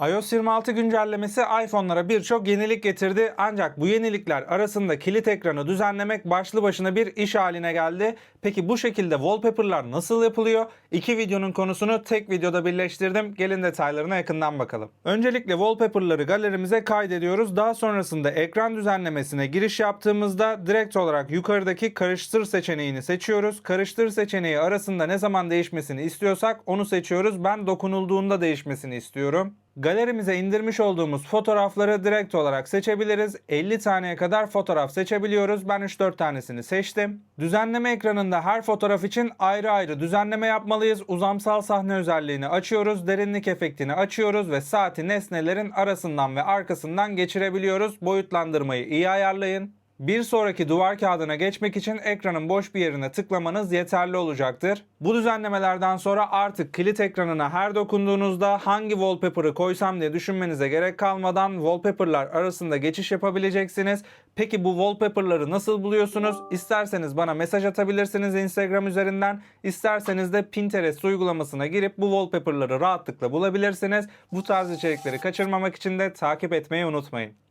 iOS 26 güncellemesi iPhone'lara birçok yenilik getirdi ancak bu yenilikler arasında kilit ekranı düzenlemek başlı başına bir iş haline geldi. Peki bu şekilde wallpaper'lar nasıl yapılıyor? İki videonun konusunu tek videoda birleştirdim. Gelin detaylarına yakından bakalım. Öncelikle wallpaper'ları galerimize kaydediyoruz. Daha sonrasında ekran düzenlemesine giriş yaptığımızda direkt olarak yukarıdaki karıştır seçeneğini seçiyoruz. Karıştır seçeneği arasında ne zaman değişmesini istiyorsak onu seçiyoruz. Ben dokunulduğunda değişmesini istiyorum. Galerimize indirmiş olduğumuz fotoğrafları direkt olarak seçebiliriz. 50 taneye kadar fotoğraf seçebiliyoruz. Ben 3-4 tanesini seçtim. Düzenleme ekranında her fotoğraf için ayrı ayrı düzenleme yapmalıyız. Uzamsal sahne özelliğini açıyoruz. Derinlik efektini açıyoruz ve saati nesnelerin arasından ve arkasından geçirebiliyoruz. Boyutlandırmayı iyi ayarlayın. Bir sonraki duvar kağıdına geçmek için ekranın boş bir yerine tıklamanız yeterli olacaktır. Bu düzenlemelerden sonra artık kilit ekranına her dokunduğunuzda hangi wallpaper'ı koysam diye düşünmenize gerek kalmadan wallpaper'lar arasında geçiş yapabileceksiniz. Peki bu wallpaper'ları nasıl buluyorsunuz? İsterseniz bana mesaj atabilirsiniz Instagram üzerinden. İsterseniz de Pinterest uygulamasına girip bu wallpaper'ları rahatlıkla bulabilirsiniz. Bu tarz içerikleri kaçırmamak için de takip etmeyi unutmayın.